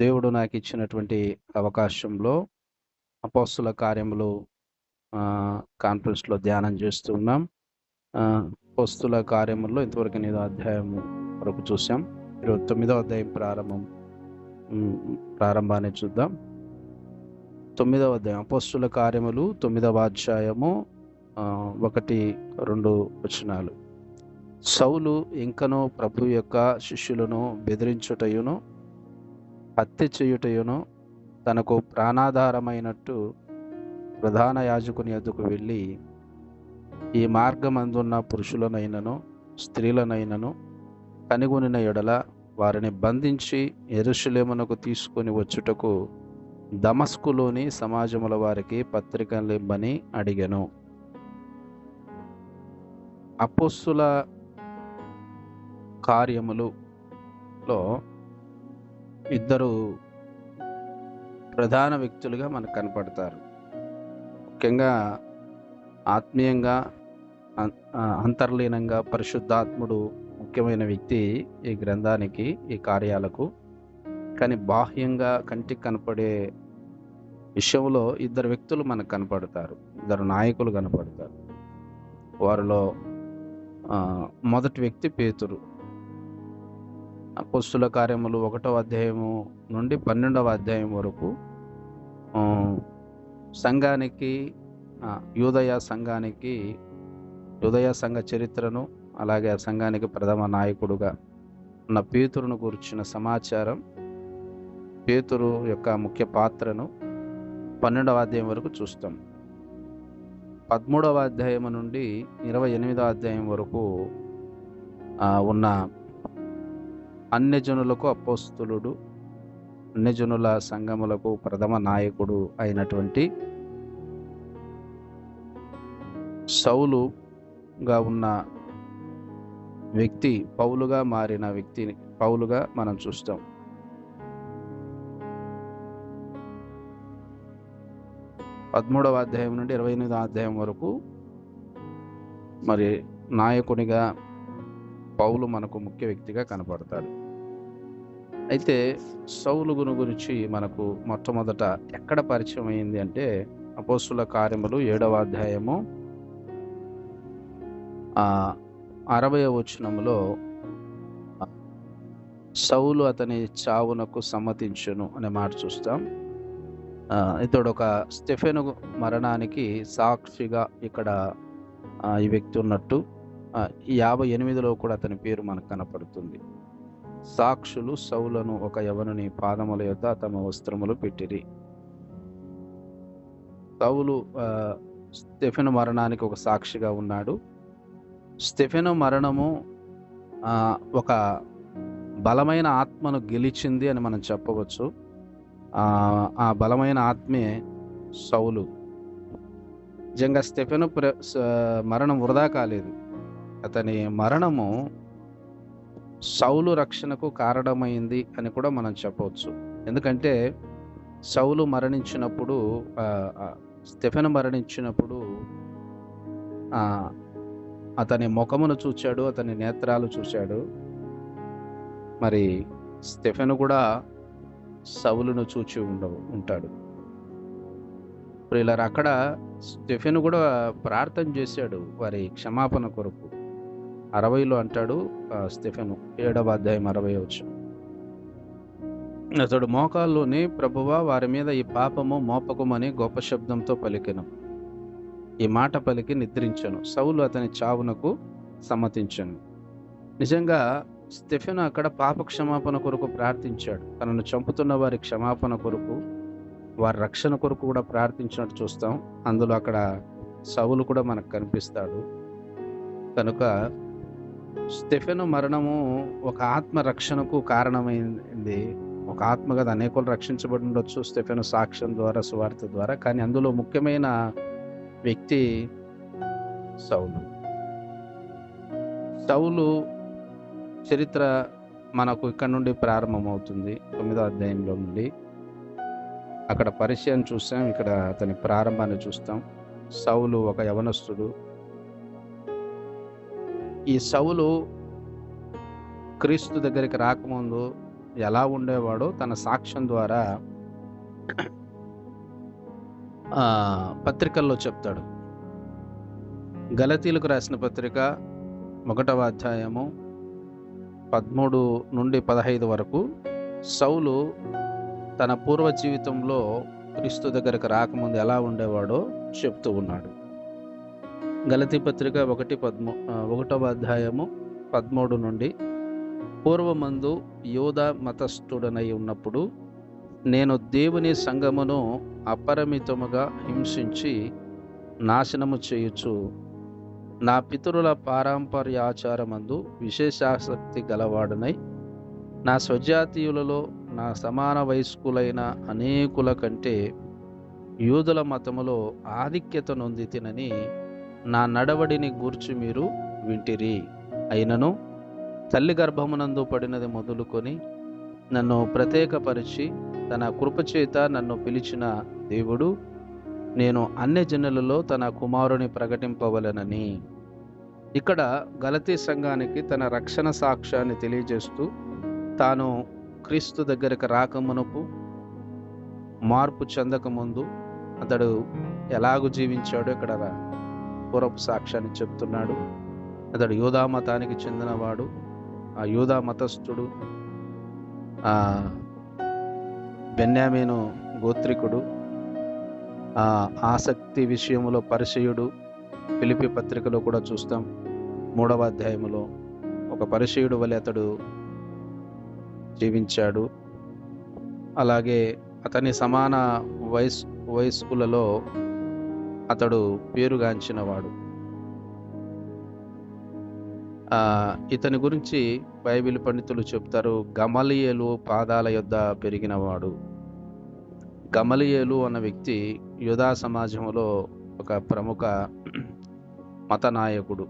దేవుడు నాకు ఇచ్చినటువంటి అవకాశంలో అపోస్తుల కార్యములు కాన్ఫరెన్స్లో ధ్యానం చేస్తూ ఉన్నాం. అపోస్తుల కార్యముల్లో ఇంతవరకు ఎనిమిదో అధ్యాయం వరకు చూసాం ఇరవై తొమ్మిదో అధ్యాయం ప్రారంభం ప్రారంభాన్ని చూద్దాం. తొమ్మిదవ అధ్యాయం అపోస్తుల కార్యములు తొమ్మిదవ అధ్యాయము ఒకటి రెండు వచనాలు. సౌలు ఇంకనూ ప్రభు యొక్క శిష్యులను బెదిరించుటయును హత్య చేయుటయును తనకు ప్రాణాధారమైనట్టు ప్రధాన యాజకుని ఎదుకు వెళ్ళి ఈ మార్గమందున్న పురుషులనైనను స్త్రీలనైనను కనుగొనిన ఎడల వారిని బంధించి ఎరుషులేమునకు తీసుకొని వచ్చుటకు దమస్కులోని సమాజముల వారికి పత్రికలిమ్మని అడిగాను. అపోస్తుల కార్యములులో ఇద్దరు ప్రధాన వ్యక్తులుగా మనకు కనపడతారు. ముఖ్యంగా ఆత్మీయంగా అం- అంతర్లీనంగా పరిశుద్ధాత్ముడు ముఖ్యమైన వ్యక్తి ఈ గ్రంథానికి ఈ కార్యాలకు. కానీ బాహ్యంగా కంటికి కనపడే విషయంలో ఇద్దరు వ్యక్తులు మనకు కనపడతారు. ఇద్దరు నాయకులు కనపడతారు. వారిలో మొదటి వ్యక్తి పేతురు. అపోస్తుల కార్యములు ఒకటవ అధ్యాయము నుండి పన్నెండవ అధ్యాయం వరకు సంఘానికి యూదయ సంఘానికి యూదయ సంఘ చరిత్రను అలాగే ఆ సంఘానికి ప్రథమ నాయకుడుగా ఉన్న పేతురును గురించిన సమాచారం పేతురు యొక్క ముఖ్య పాత్రను పన్నెండవ అధ్యాయం వరకు చూస్తాం. పదమూడవ అధ్యాయం నుండి ఇరవై ఎనిమిదవ అధ్యాయం వరకు ఉన్న అన్యజనులకు అపోస్తులుడు అన్యజనుల సంఘములకు ప్రథమ నాయకుడు అయినటువంటి సౌలుగా ఉన్న వ్యక్తి పౌలుగా మారిన వ్యక్తిని పౌలుగా మనం చూస్తాం. పదమూడవ అధ్యాయం నుండి ఇరవై ఎనిమిదవ అధ్యాయం వరకు మరి నాయకునిగా పౌలు మనకు ముఖ్య వ్యక్తిగా కనపడతాడు. అయితే సౌలు గును గురించి మనకు మొట్టమొదట ఎక్కడ పరిచయం అయింది అంటే అపోస్తుల కార్యములు ఏడవ అధ్యాయము అరవై వచనములో సౌలు అతని చావునకు సమ్మతించును అనే మాట చూస్తాం. ఇతడు ఒక స్టెఫెను మరణానికి సాక్షిగా ఇక్కడ ఈ వ్యక్తి ఉన్నట్టు యాభై ఎనిమిదిలో కూడా అతని పేరు మనకు కనపడుతుంది. సాక్షులు సౌలను ఒక యవనుని పాదముల యొద్ద తమ వస్త్రములు పెట్టిరి. సౌలు స్టెఫెన్ స్టెఫెను మరణానికి ఒక సాక్షిగా ఉన్నాడు. స్టెఫెను మరణము ఒక బలమైన ఆత్మను గెలిచింది అని మనం చెప్పవచ్చు. ఆ బలమైన ఆత్మే సౌలు. నిజంగా స్టెఫెను ప్ర స- మరణం వృధా కాలేదు. అతని మరణము సౌలు రక్షణకు కారణమైంది అని కూడా మనం చెప్పవచ్చు. ఎందుకంటే సౌలు మరణించినప్పుడు స్టెఫెన్ మరణించినప్పుడు ఆ, అతని ముఖమును చూచాడు అతని నేత్రాలు చూశాడు మరి స్టెఫెను కూడా సౌలును చూచి ఉండవు ఉంటాడు. ఇప్పుడు ఇలా అక్కడ స్టెఫెన్ కూడా ప్రార్థన చేశాడు వారి క్షమాపణ కొరకు. అరవైలో అంటాడు స్టెఫెను. ఏడవ అధ్యాయం అరవై వచ్చు అతడు మోకాల్లోని ప్రభువా వారి మీద ఈ పాపము మోపకమని గొప్ప శబ్దంతో పలికెను. ఈ మాట పలికి నిద్రించను. సౌలు అతని చావునకు సమ్మతించను. నిజంగా స్టెఫెను అక్కడ పాప క్షమాపణ కొరకు ప్రార్థించాడు. తనను చంపుతున్న వారి క్షమాపణ కొరకు వారి రక్షణ కొరకు కూడా ప్రార్థించినట్టు చూస్తాం. అందులో అక్కడ సవులు కూడా మనకు కనిపిస్తాడు. కనుక స్టెఫెను మరణము ఒక ఆత్మ రక్షణకు కారణమైంది. ఒక ఆత్మ కదా అనేకులు రక్షించబడి ఉండొచ్చు స్టెఫెను సాక్ష్యం ద్వారా సువార్త ద్వారా కానీ అందులో ముఖ్యమైన వ్యక్తి సౌలు. సౌలు చరిత్ర మనకు ఇక్కడ నుండి ప్రారంభమవుతుంది తొమ్మిదో అధ్యాయంలో నుండి. అక్కడ పరిచయం చూస్తాం ఇక్కడ అతని ప్రారంభాన్ని చూస్తాం. సౌలు ఒక యవనస్తుడు ఈ సౌలు క్రీస్తు దగ్గరికి రాకముందు ఎలా ఉండేవాడో తన సాక్ష్యం ద్వారా పత్రికల్లో చెప్తాడు. గలతీలకు రాసిన పత్రిక ఒకటవ అధ్యాయము పదమూడు నుండి పదహైదు వరకు సౌలు తన పూర్వ జీవితంలో క్రీస్తు దగ్గరకు రాకముందు ఎలా ఉండేవాడో చెప్తూ ఉన్నాడు. గలతి పత్రిక ఒకటి పద్మూ ఒకటవ అధ్యాయము పదమూడు నుండి పూర్వమందు యోధ మతస్థుడనై ఉన్నప్పుడు నేను దేవుని సంగమును అపరిమితముగా హింసించి నాశనము చేయుచు నా పితరుల పారంపర్యాచారమందు విశేషాసక్తి గలవాడనై నా స్వజాతీయులలో నా సమాన వయస్కులైన అనేకుల కంటే యూదుల మతములో ఆధిక్యత నొందితినని నా నడవడిని గూర్చి మీరు వింటిరి. అయినను తల్లి గర్భమునందు పడినది మొదలుకొని నన్ను ప్రత్యేకపరిచి తన కృపచేత నన్ను పిలిచిన దేవుడు నేను అన్య జనులలో తన కుమారుని ప్రకటింపవలెనని. ఇక్కడ గలతీ సంఘానికి తన రక్షణ సాక్ష్యాన్ని తెలియజేస్తూ తాను క్రీస్తు దగ్గరికి రాకమునపు మార్పు చెందకముందు అతడు ఎలాగూ జీవించాడో ఇక్కడ రా- పూర్వపు సాక్ష్యాన్ని చెప్తున్నాడు. అతడు యూదా మతానికి చెందినవాడు. ఆ యూదా మతస్థుడు ఆ బెన్యామీను గోత్రికుడు ఆ ఆసక్తి విషయంలో పరిచయుడు. పిలిపి పత్రికలో కూడా చూస్తాం. మూడవ అధ్యాయంలో ఒక పరిచయుడు వలె అతడు జీవించాడు. అలాగే అతని సమాన వయస్ వయస్కులలో అతడు పేరుగాంచినవాడు. ఇతని గురించి బైబిల్ పండితులు చెప్తారు గమలియేలు పాదాల యొద్ద పెరిగినవాడు. గమలియేలు అన్న వ్యక్తి యుధా సమాజంలో ఒక ప్రముఖ మత నాయకుడు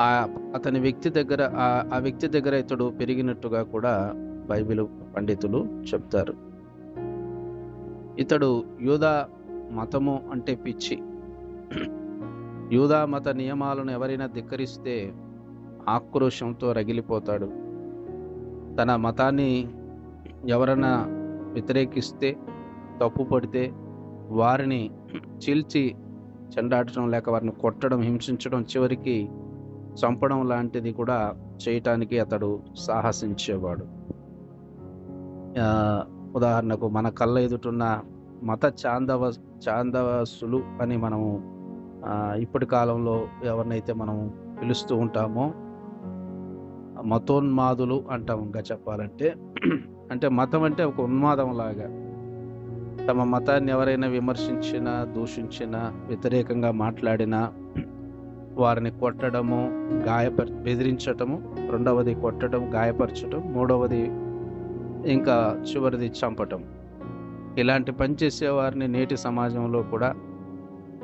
ఆ అతని వ్యక్తి దగ్గర ఆ ఆ వ్యక్తి దగ్గర ఇతడు పెరిగినట్టుగా కూడా బైబిల్ పండితులు చెప్తారు. ఇతడు యూదా మతము అంటే పిచ్చి. యూదా మత నియమాలను ఎవరైనా ధిక్కరిస్తే ఆక్రోశంతో రగిలిపోతాడు. తన మతాన్ని ఎవరైనా వ్యతిరేకిస్తే తప్పు పడితే వారిని చీల్చి చెండాడటం లేక వారిని కొట్టడం హింసించడం చివరికి చంపడం లాంటిది కూడా చేయటానికి అతడు సాహసించేవాడు. ఉదాహరణకు మన కళ్ళ ఎదుటున్న మత చాందవ చాందవాసులు అని మనము ఇప్పటి కాలంలో ఎవరినైతే మనం పిలుస్తూ ఉంటామో మతోన్మాదులు అంటాం ఇంకా చెప్పాలంటే. అంటే మతం అంటే ఒక ఉన్మాదం లాగా. తమ మతాన్ని ఎవరైనా విమర్శించినా దూషించినా వ్యతిరేకంగా మాట్లాడినా వారిని కొట్టడము గాయపర బెదిరించటము రెండవది కొట్టడం గాయపరచటం మూడవది ఇంకా చివరిది చంపటం. ఇలాంటి పని చేసేవారిని నేటి సమాజంలో కూడా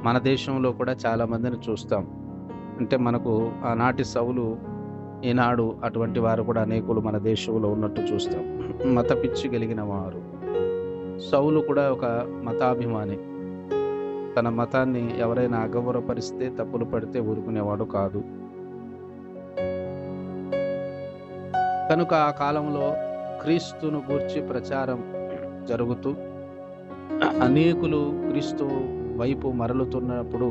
మన దేశంలో కూడా చాలా మందిని చూస్తాం. అంటే మనకు ఆనాటి సవులు ఈనాడు అటువంటి వారు కూడా అనేకులు మన దేశంలో ఉన్నట్టు చూస్తాం. మత పిచ్చి కలిగిన వారు. సౌలు కూడా ఒక మతాభిమాని. తన మతాన్ని ఎవరైనా అగౌరవపరిస్తే తప్పులు పడితే ఊరుకునేవాడు కాదు. కనుక ఆ కాలంలో క్రీస్తును గూర్చి ప్రచారం జరుగుతూ అనేకులు క్రీస్తు వైపు మరలుతున్నప్పుడు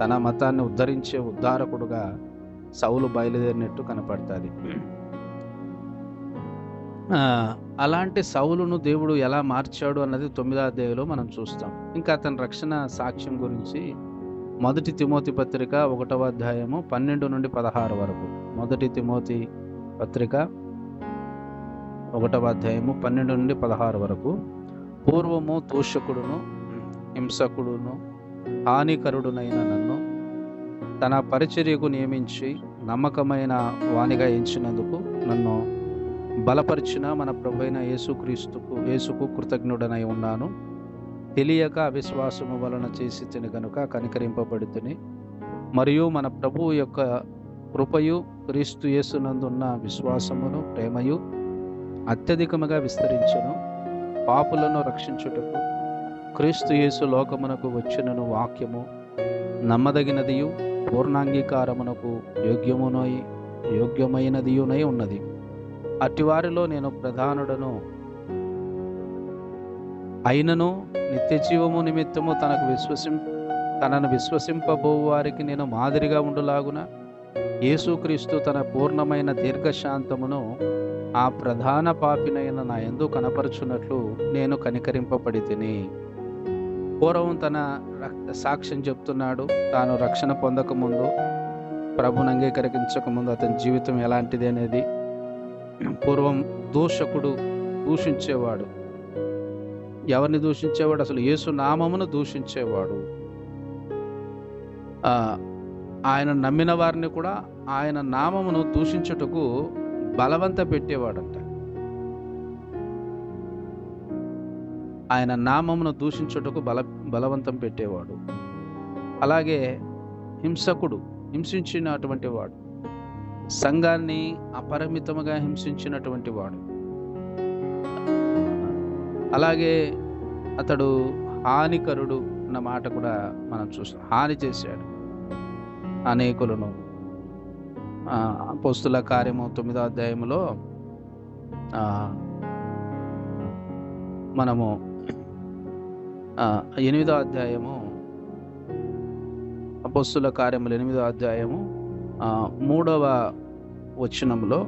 తన మతాన్ని ఉద్ధరించే ఉద్ధారకుడుగా సౌలు బయలుదేరినట్టు కనపడుతుంది. అలాంటి సౌలును దేవుడు ఎలా మార్చాడు అన్నది తొమ్మిదో అధ్యాయంలో మనం చూస్తాం. ఇంకా అతని రక్షణ సాక్ష్యం గురించి మొదటి తిమోతి పత్రిక ఒకటవ అధ్యాయము పన్నెండు నుండి పదహారు వరకు. మొదటి తిమోతి పత్రిక ఒకటవ అధ్యాయము పన్నెండు నుండి పదహారు వరకు. పూర్వము దూషకుడును హింసకుడును హానికరుడునైన నన్ను తన పరిచర్యకు నియమించి నమ్మకమైన వాణిగా ఎంచినందుకు నన్ను బలపరిచిన మన ప్రభైన యేసుక్రీస్తుకు యేసుకు కృతజ్ఞుడనై ఉన్నాను. తెలియక అవిశ్వాసము వలన చేసి తిని కనుక కనికరింపబడుతుని. మరియు మన ప్రభువు యొక్క కృపయు క్రీస్తు యేసునందున్న విశ్వాసమును ప్రేమయు అత్యధికముగా విస్తరించును. పాపులను రక్షించుటకు క్రీస్తు యేసు లోకమునకు వచ్చినను వాక్యము నమ్మదగినదియు పూర్ణాంగీకారమునకు యోగ్యమునై యోగ్యమైనదియునై ఉన్నది. అటివారిలో నేను ప్రధానుడను. అయినను నిత్య జీవము నిమిత్తము తనకు విశ్వసిం తనను విశ్వసింపబో వారికి నేను మాదిరిగా ఉండులాగున యేసుక్రీస్తు తన పూర్ణమైన దీర్ఘశాంతమును ఆ ప్రధాన పాపినైన నా ఎందు కనపరుచున్నట్లు నేను కనికరింపబడి తిని పూర్వం తన సాక్ష్యం చెప్తున్నాడు. తాను రక్షణ పొందకముందు ప్రభుని అంగీకరించకముందు అతని జీవితం ఎలాంటిది అనేది పూర్వం దూషకుడు దూషించేవాడు. ఎవరిని దూషించేవాడు? అసలు యేసు నామమును దూషించేవాడు. ఆయన నమ్మిన వారిని కూడా ఆయన నామమును దూషించుటకు బలవంత పెట్టేవాడంట. ఆయన నామమును దూషించుటకు బల బలవంతం పెట్టేవాడు. అలాగే హింసకుడు హింసించినటువంటి వాడు. సంఘాన్ని అపరిమితముగా హింసించినటువంటి వాడు. అలాగే అతడు హానికరుడు అన్న మాట కూడా మనం చూసాం హాని చేశాడు అనేకులను పోస్తుల కార్యము తొమ్మిదో అధ్యాయములో మనము ఎనిమిదో అధ్యాయము అపస్సుల కార్యములు ఎనిమిదో అధ్యాయము మూడవ వచనంలో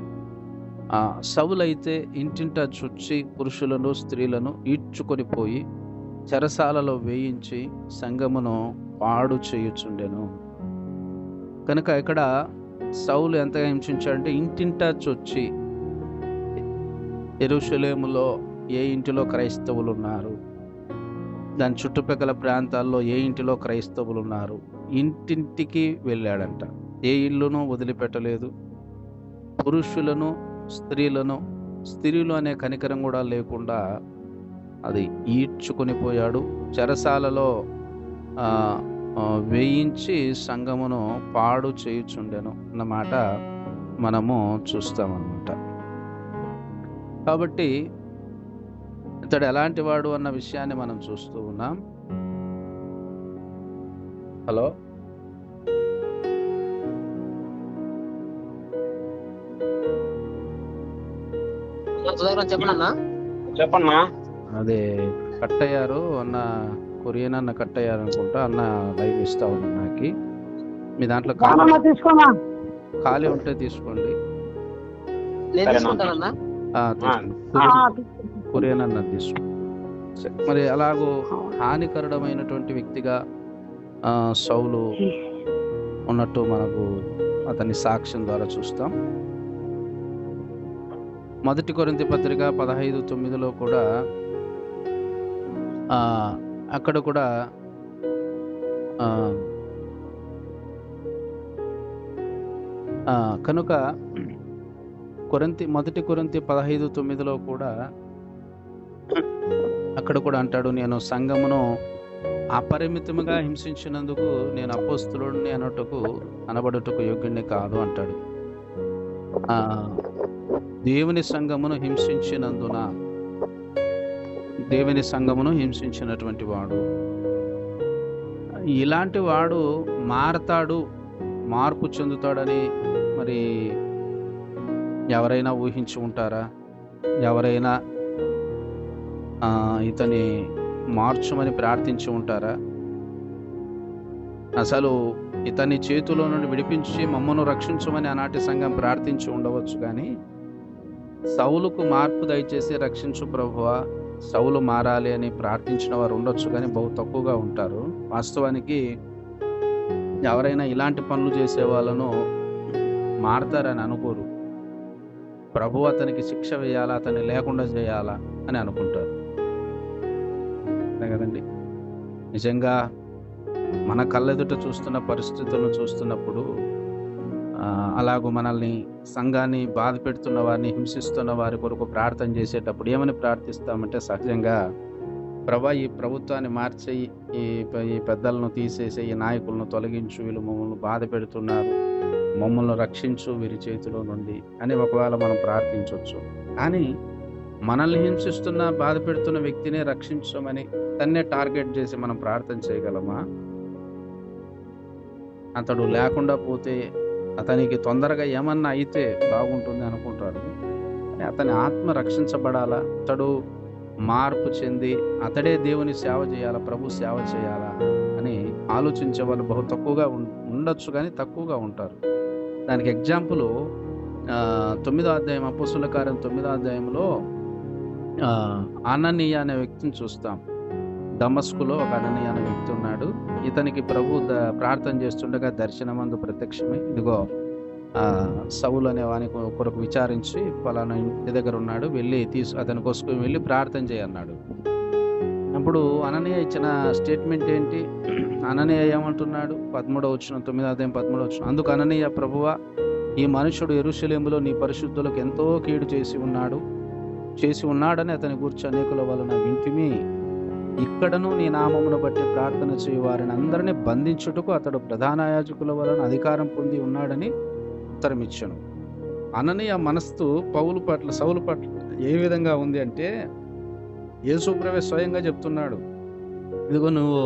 సవులైతే ఇంటింట చుచ్చి పురుషులను స్త్రీలను ఈడ్చుకొని పోయి చెరసాలలో వేయించి సంగమును పాడు చేయుచుండెను. కనుక ఇక్కడ సౌలు ఎంతగా హింసించాడంటే ఇంటింటా చొచ్చి ఎరుషులేములో ఏ ఇంటిలో క్రైస్తవులు ఉన్నారు? దాని చుట్టుపక్కల ప్రాంతాల్లో ఏ ఇంటిలో క్రైస్తవులు ఉన్నారు? ఇంటింటికి వెళ్ళాడంట. ఏ ఇల్లును వదిలిపెట్టలేదు. పురుషులను స్త్రీలను స్త్రీలు అనే కనికరం కూడా లేకుండా అది ఈడ్చుకొని పోయాడు. చెరసాలలో వేయించి సంగమును పాడు చేయుచుండెను అన్నమాట మనము చూస్తామన్నమాట. కాబట్టి ఇతడు ఎలాంటి వాడు అన్న విషయాన్ని మనం చూస్తూ ఉన్నాం. హలో? చెప్పండి అదే కట్ అయ్యారు అన్న కొరియన్ అన్న కట్ అయ్యారు అనుకుంటా అన్న లైవ్ ఇస్తా ఉన్నాను నాకు. మీ దాంట్లో ఖాళీ ఉంటే తీసుకోండి. కొరియన్ అన్న తీసుకో. మరి అలాగూ హానికరమైనటువంటి వ్యక్తిగా ఆ, సౌలు ఉన్నట్టు మనకు అతని సాక్ష్యం ద్వారా చూస్తాం. మొదటి కొరింథీ పత్రిక పదహైదు తొమ్మిదిలో కూడా ఆ, అక్కడ కూడా కనుక కొరంతి మొదటి కొరంతి పదహైదు తొమ్మిదిలో కూడా అక్కడ కూడా అంటాడు నేను సంఘమును అపరిమితముగా హింసించినందుకు నేను అపోస్తులుడిని అనటకు అనబడుటకు యోగ్యుడిని కాదు అంటాడు. దేవుని సంఘమును హింసించినందున దేవుని సంఘమును హింసించినటువంటి వాడు. ఇలాంటి వాడు మారతాడు మార్పు చెందుతాడని మరి ఎవరైనా ఊహించి ఉంటారా? ఎవరైనా ఇతని మార్చమని ప్రార్థించి ఉంటారా? అసలు ఇతని చేతిలో నుండి విడిపించి మమ్మను రక్షించమని ఆనాటి సంఘం ప్రార్థించి ఉండవచ్చు కానీ సౌలుకు మార్పు దయచేసి రక్షించు ప్రభువా. సౌలు మారాలి అని ప్రార్థించిన వారు ఉండొచ్చు కానీ బహు తక్కువగా ఉంటారు. వాస్తవానికి ఎవరైనా ఇలాంటి పనులు చేసే వాళ్ళను మారతారని అనుకోరు. ప్రభు అతనికి శిక్ష వేయాలా అతన్ని లేకుండా చేయాలా అని అనుకుంటారు. అంతే కదండి? నిజంగా మన కళ్ళెదుట చూస్తున్న పరిస్థితులను చూస్తున్నప్పుడు అలాగూ మనల్ని సంఘాన్ని బాధ పెడుతున్న వారిని హింసిస్తున్న వారి కొరకు ప్రార్థన చేసేటప్పుడు ఏమని ప్రార్థిస్తామంటే సహజంగా ప్రభా ఈ ప్రభుత్వాన్ని మార్చి ఈ ఈ పెద్దలను తీసేసి ఈ నాయకులను తొలగించు వీళ్ళు మమ్మల్ని బాధ పెడుతున్నారు. మమ్మల్ని రక్షించు వీరి చేతిలో నుండి అని ఒకవేళ మనం ప్రార్థించవచ్చు కానీ మనల్ని హింసిస్తున్న బాధ పెడుతున్న వ్యక్తినే రక్షించమని తన్నే టార్గెట్ చేసి మనం ప్రార్థన చేయగలమా? అతడు లేకుండా పోతే అతనికి తొందరగా ఏమన్నా అయితే బాగుంటుంది అనుకుంటారు అతని ఆత్మ రక్షించబడాలా? అతడు మార్పు చెంది అతడే దేవుని సేవ చేయాలా? ప్రభు సేవ చేయాలా? అని ఆలోచించే వాళ్ళు బహు తక్కువగా ఉం- ఉండొచ్చు కానీ తక్కువగా ఉంటారు. దానికి ఎగ్జాంపుల్ తొమ్మిదో అధ్యాయం అపోసుల కార్యం తొమ్మిదో అధ్యాయంలో అననీయ అనే వ్యక్తిని చూస్తాం. దమస్కులో ఒక అననీయ అనే వ్యక్తి ఉన్నాడు. ఇతనికి ప్రభు ద- ప్రార్థన చేస్తుండగా దర్శనమందు ప్రత్యక్షమే ఇదిగో సవులు సౌలు అనే వాని కొరకు విచారించి పలానా ఇంటి దగ్గర ఉన్నాడు వెళ్ళి తీసు అతని కోసం వెళ్ళి ప్రార్థన చేయన్నాడు అప్పుడు అననీయ ఇచ్చిన స్టేట్మెంట్ ఏంటి? అననీయ ఏమంటున్నాడు? పదమూడవ వచ్చిన తొమ్మిదో అదేం పదమూడవ వచ్చిన అందుకు అననీయ ప్రభువా ఈ మనుషుడు ఎరుశలేములో నీ పరిశుద్ధులకు ఎంతో కీడు చేసి ఉన్నాడు. చేసి ఉన్నాడని అతని గురించి అనేకుల వలన వింటిమి. ఇక్కడను నీ నామమును బట్టి ప్రార్థన చేయు వారిని అందరినీ బంధించుటకు అతడు ప్రధాన యాజకుల వలన అధికారం పొంది ఉన్నాడని ఉత్తరం ఇచ్చాను అననీయ మనస్సు పౌలు పట్ల సౌలు పట్ల ఏ విధంగా ఉంది అంటే యేసుప్రవే స్వయంగా చెప్తున్నాడు ఇదిగో నువ్వు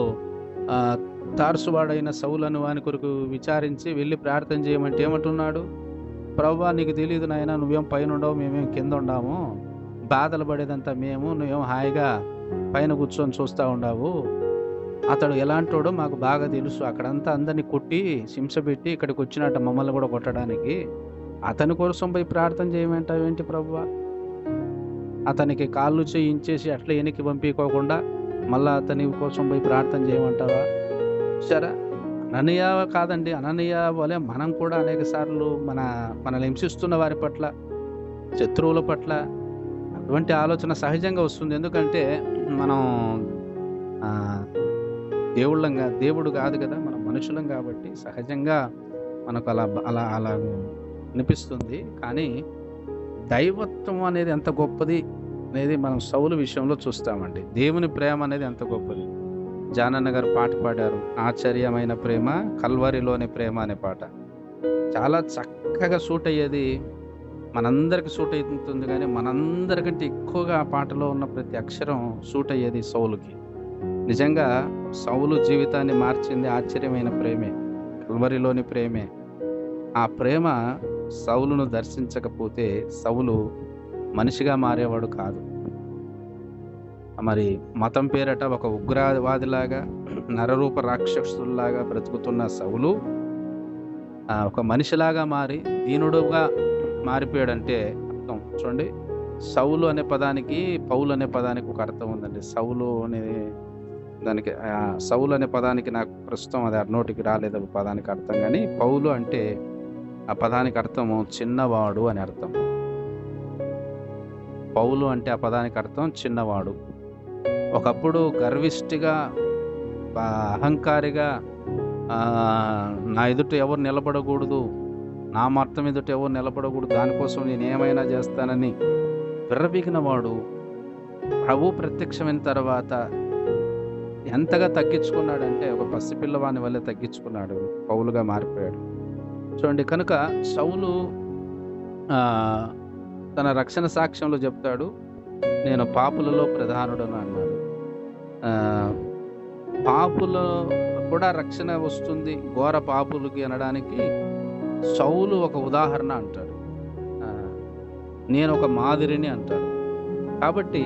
తార్సువాడైన సౌలను వాని కొరకు విచారించి వెళ్ళి ప్రార్థన చేయమంటే ఏమంటున్నాడు? ప్రవ్వా నీకు తెలియదు నాయన నువ్వేం పైన ఉండవు మేమేం కింద ఉండాము బాధలు పడేదంతా మేము నువ్వేం హాయిగా పైన కూర్చొని చూస్తూ ఉండావు. అతడు ఎలాంటోడో మాకు బాగా తెలుసు. అక్కడంతా అందరినీ కొట్టి హింస పెట్టి ఇక్కడికి వచ్చినట్ట మమ్మల్ని కూడా కొట్టడానికి. అతని కోసం పోయి ప్రార్థన చేయమంటావేంటి ప్రభువా అతనికి కాళ్ళు చేయించేసి అట్లా వెనక్కి పంపించుకోకుండా మళ్ళా అతని కోసం పోయి ప్రార్థన చేయమంటావా? సరే. అననీయ కాదండి. అననీయ వలె మనం కూడా అనేక సార్లు మన మనల్ని హింసిస్తున్న వారి పట్ల శత్రువుల పట్ల అటువంటి ఆలోచన సహజంగా వస్తుంది. ఎందుకంటే మనం దేవుళ్ళంగా దేవుడు కాదు కదా మనం మనుషులం కాబట్టి సహజంగా మనకు అలా అలా అలా అనిపిస్తుంది. కానీ దైవత్వం అనేది ఎంత గొప్పది అనేది మనం సౌలు విషయంలో చూస్తామండి. దేవుని ప్రేమ అనేది ఎంత గొప్పది. జానన్న గారు పాట పాడారు ఆశ్చర్యమైన ప్రేమ కల్వరిలోని ప్రేమ అనే పాట. చాలా చక్కగా సూట్ అయ్యేది మనందరికి సూట్ అవుతుంది కానీ మనందరికంటే ఎక్కువగా ఆ పాటలో ఉన్న ప్రతి అక్షరం సూట్ అయ్యేది సౌలుకి. నిజంగా సౌలు జీవితాన్ని మార్చింది ఆశ్చర్యమైన ప్రేమే కల్వరిలోని ప్రేమే. ఆ ప్రేమ సౌలును దర్శించకపోతే సౌలు మనిషిగా మారేవాడు కాదు. మరి మతం పేరట ఒక ఉగ్రవాదిలాగా నరరూప రాక్షసుల్లాగా బ్రతుకుతున్న సౌలు ఒక మనిషిలాగా మారి దీనుడుగా మారిపోయాడంటే అర్థం. చూడండి సౌలు అనే పదానికి పౌలు అనే పదానికి ఒక అర్థం ఉందండి. సౌలు అనే దానికి సౌలు అనే పదానికి నాకు ప్రస్తుతం అది నోటికి రాలేదు పదానికి అర్థం. కానీ పౌలు అంటే ఆ పదానికి అర్థం చిన్నవాడు అని అర్థం. పౌలు అంటే ఆ పదానికి అర్థం చిన్నవాడు. ఒకప్పుడు గర్విష్టిగా అహంకారిగా నా ఎదుట ఎవరు నిలబడకూడదు. నా మర్తం ఎదుట ఎవరు నిలబడకూడదు. దానికోసం నేను ఏమైనా చేస్తానని విర్రబీగిన వాడు ప్రభు ప్రత్యక్షమైన తర్వాత ఎంతగా తగ్గించుకున్నాడంటే ఒక పసిపిల్లవాని వల్లే తగ్గించుకున్నాడు. పౌలుగా మారిపోయాడు. చూడండి కనుక సౌలు తన రక్షణ సాక్ష్యంలో చెప్తాడు నేను పాపులలో ప్రధానుడను అన్నాడు. ఆ, పాపుల కూడా రక్షణ వస్తుంది ఘోర పాపులకి అనడానికి సౌలు ఒక ఉదాహరణ అంటాడు. నేను ఒక మాదిరిని అంటాడు. కాబట్టి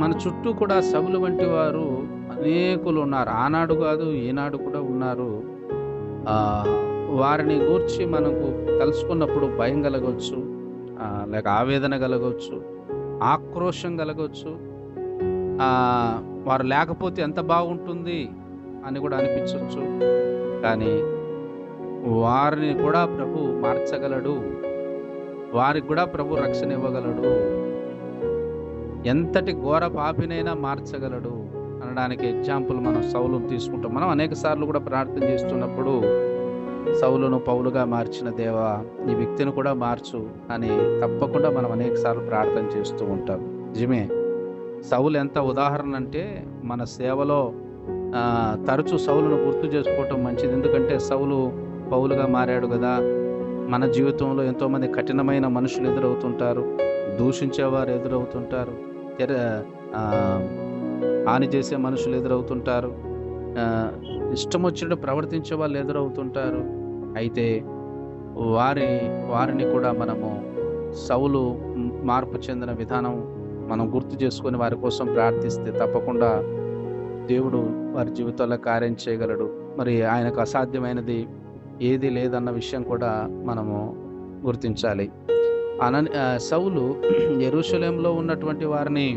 మన చుట్టూ కూడా సభలు వంటి వారు అనేకులు ఉన్నారు. ఆనాడు కాదు ఈనాడు కూడా ఉన్నారు. వారిని గూర్చి మనకు తలుచుకున్నప్పుడు భయం కలగవచ్చు లేక ఆవేదన కలగవచ్చు ఆక్రోషం కలగవచ్చు వారు లేకపోతే ఎంత బాగుంటుంది అని కూడా అనిపించవచ్చు కానీ వారిని కూడా ప్రభు మార్చగలడు. వారికి కూడా ప్రభు రక్షణ ఇవ్వగలడు. ఎంతటి ఘోర పాపినైనా మార్చగలడు అనడానికి ఎగ్జాంపుల్ మనం సౌలును తీసుకుంటాం. మనం అనేక సార్లు కూడా ప్రార్థన చేస్తున్నప్పుడు సౌలును పౌలుగా మార్చిన దేవా ఈ వ్యక్తిని కూడా మార్చు అని తప్పకుండా మనం అనేక సార్లు ప్రార్థన చేస్తూ ఉంటాం. నిజమే సౌలు ఎంత ఉదాహరణ అంటే మన సేవలో తరచూ సౌలును గుర్తు చేసుకోవటం మంచిది. ఎందుకంటే సౌలు పౌలుగా మారాడు కదా. మన జీవితంలో ఎంతోమంది కఠినమైన మనుషులు ఎదురవుతుంటారు. దూషించేవారు ఎదురవుతుంటారు. తెర హాని చేసే మనుషులు ఎదురవుతుంటారు. ఇష్టం వచ్చినట్టు ప్రవర్తించే వాళ్ళు ఎదురవుతుంటారు. అయితే వారి వారిని కూడా మనము సౌలు మార్పు చెందిన విధానం మనం గుర్తు చేసుకొని వారి కోసం ప్రార్థిస్తే తప్పకుండా దేవుడు వారి జీవితాల్లో కార్యం చేయగలడు. మరి ఆయనకు అసాధ్యమైనది ఏది లేదన్న విషయం కూడా మనము గుర్తించాలి. అన సౌలు ఎరుషలేంలో ఉన్నటువంటి వారిని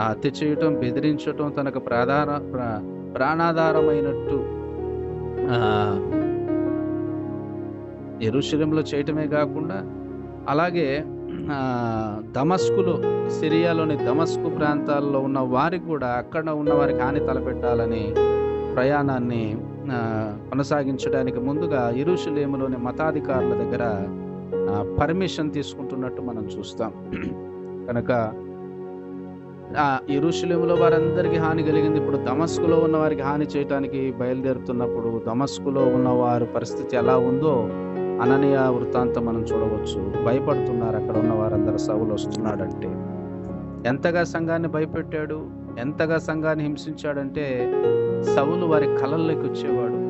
హత్య చేయటం బెదిరించటం తనకు ప్రాధాన ప్రా- ప్రాణాధారమైనట్టు ఆ, ఎరుషలేంలో చేయటమే కాకుండా అలాగే ఆ, దమస్కులో సిరియాలోని దమస్కు ప్రాంతాల్లో ఉన్న వారికి కూడా అక్కడ ఉన్న వారికి హాని తలపెట్టాలని ప్రయాణాన్ని ఆ, కొనసాగించడానికి ముందుగా ఇరుషులేములోని మతాధికారుల దగ్గర పర్మిషన్ తీసుకుంటున్నట్టు మనం చూస్తాం. కనుక ఇరుషులేములో వారందరికీ హాని కలిగింది. ఇప్పుడు దమస్కులో ఉన్న వారికి హాని చేయటానికి బయలుదేరుతున్నప్పుడు దమస్కులో ఉన్నవారు పరిస్థితి ఎలా ఉందో అననీయ వృత్తాంతం మనం చూడవచ్చు. భయపడుతున్నారు అక్కడ ఉన్న వారందరూ. సవులు వస్తున్నాడంటే ఎంతగా సంఘాన్ని భయపెట్టాడు? ఎంతగా సంఘాన్ని హింసించాడంటే సవులు వారి కళల్లోకి వచ్చేవాడు.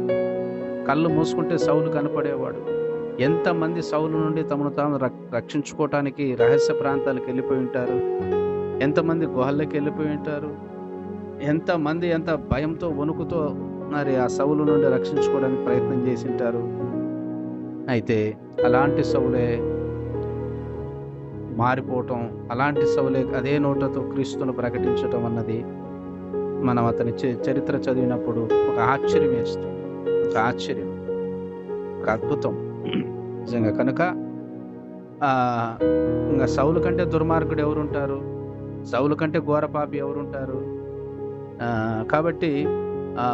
కళ్ళు మూసుకుంటే సౌలు కనపడేవాడు. ఎంతమంది సౌలు నుండి తమను తాము రక్షించుకోవటానికి రహస్య ప్రాంతాలకు వెళ్ళిపోయి ఉంటారు? ఎంతమంది గుహల్లోకి వెళ్ళిపోయి ఉంటారు? ఎంతమంది ఎంత భయంతో వణుకుతో మరి ఆ సౌలు నుండి రక్షించుకోవడానికి ప్రయత్నం చేసి ఉంటారు? అయితే అలాంటి సౌలే మారిపోవటం అలాంటి సౌలే అదే నోటతో క్రీస్తును ప్రకటించటం అన్నది మనం అతని చరిత్ర చదివినప్పుడు ఒక ఆశ్చర్యం వేస్తుంది. ఒక ఆశ్చర్యం. ఒక అద్భుతం. నిజంగా కనుక ఇంకా సౌలు కంటే దుర్మార్గుడు ఎవరుంటారు? సౌలు కంటే ఘోరపాపి ఎవరుంటారు? కాబట్టి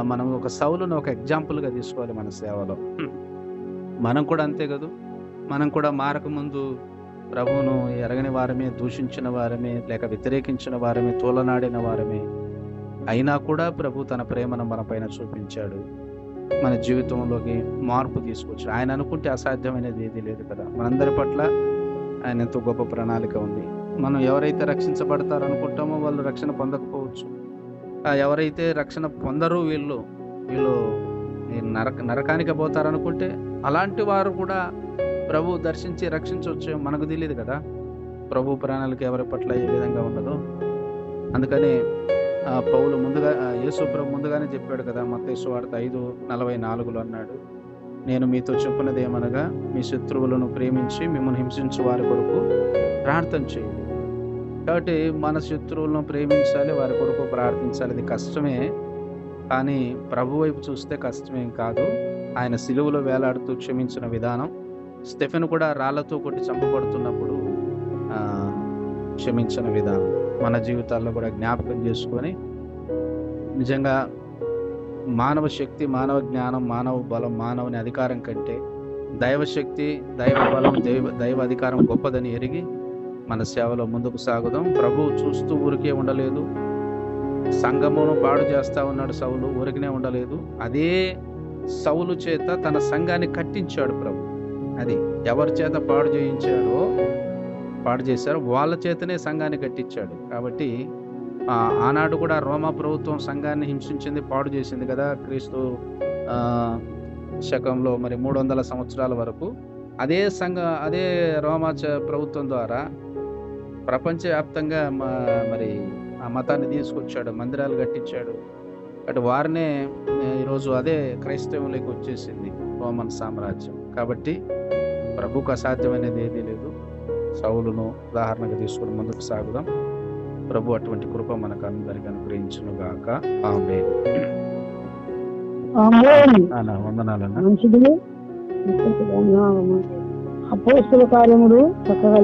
మనం ఒక సౌలును ఒక ఎగ్జాంపుల్గా తీసుకోవాలి మన సేవలో. మనం కూడా అంతే కదూ? మనం కూడా మారకముందు ప్రభువును ఎరగని వారమే దూషించిన వారమే లేక వ్యతిరేకించిన వారమే తోలనాడిన వారమే. అయినా కూడా ప్రభు తన ప్రేమను మన పైన చూపించాడు. మన జీవితంలోకి మార్పు తీసుకొచ్చాడు. ఆయన అనుకుంటే అసాధ్యమైనది ఏది లేదు కదా. మనందరి పట్ల ఆయన ఎంతో గొప్ప ప్రణాళిక ఉంది. మనం ఎవరైతే రక్షించబడతారు అనుకుంటామో వాళ్ళు రక్షణ పొందకపోవచ్చు. ఎవరైతే రక్షణ పొందరు వీళ్ళు వీళ్ళు నరక నరకానికి పోతారనుకుంటే అలాంటి వారు కూడా ప్రభు దర్శించి రక్షించవచ్చు మనకు తెలియదు కదా. ప్రభు ప్రాణాలకు ఎవరి పట్ల ఏ విధంగా ఉండదు. అందుకని పౌలు ముందుగా ఆ, యేసు ప్రభు ముందుగానే చెప్పాడు కదా మత్తయి వార్త ఐదు నలభై నాలుగులో అన్నాడు. నేను మీతో చెప్పినది ఏమనగా మీ శత్రువులను ప్రేమించి మిమ్మల్ని హింసించు వారి కొరకు ప్రార్థన చేయండి. కాబట్టి మన శత్రువులను ప్రేమించాలి వారి కొరకు ప్రార్థించాలి. ఇది కష్టమే కానీ ప్రభు వైపు చూస్తే కష్టమేం కాదు. ఆయన సిలువలో వేలాడుతూ క్షమించిన విధానం స్టెఫెన్ కూడా రాళ్ళతో కొట్టి చంపబడుతున్నప్పుడు క్షమించిన విధానం మన జీవితాల్లో కూడా జ్ఞాపకం చేసుకొని నిజంగా మానవ శక్తి మానవ జ్ఞానం మానవ బలం మానవుని అధికారం కంటే దైవశక్తి దైవ బలం దైవ దైవ అధికారం గొప్పదని ఎరిగి మన సేవలో ముందుకు సాగుదాం. ప్రభు చూస్తూ ఊరికే ఉండలేదు. సంఘమును పాడు చేస్తా ఉన్నాడు సౌలు ఊరికనే ఉండలేదు. అదే సౌలు చేత తన సంఘాన్ని కట్టించాడు ప్రభు. అది ఎవరి చేత పాడు చేయించాడో పాడు చేశారో వాళ్ళ చేతనే సంఘాన్ని కట్టించాడు. కాబట్టి ఆనాడు కూడా రోమా ప్రభుత్వం సంఘాన్ని హింసించింది పాడు చేసింది కదా క్రీస్తు శకంలో మరి మూడు వందల సంవత్సరాల వరకు. అదే సంఘ అదే రోమా చ- ప్రభుత్వం ద్వారా ప్రపంచవ్యాప్తంగా మా మరి ఆ మతాన్ని తీసుకొచ్చాడు మందిరాలు కట్టించాడు. అటు వారినే ఈరోజు అదే క్రైస్తవంలోకి వచ్చేసింది రోమన్ సామ్రాజ్యం. కాబట్టి ప్రభుకు అసాధ్యమైనది ఏదీ లేదు. సౌలును ఉదాహరణగా తీసుకుని ముందుకు సాగుదాం. ప్రభు అటువంటి కృప మనకు అందరికి అనుగ్రహించును గాక ఆమె. వందనాలన్నా. అపోస్తుల కార్యములు చక్కగా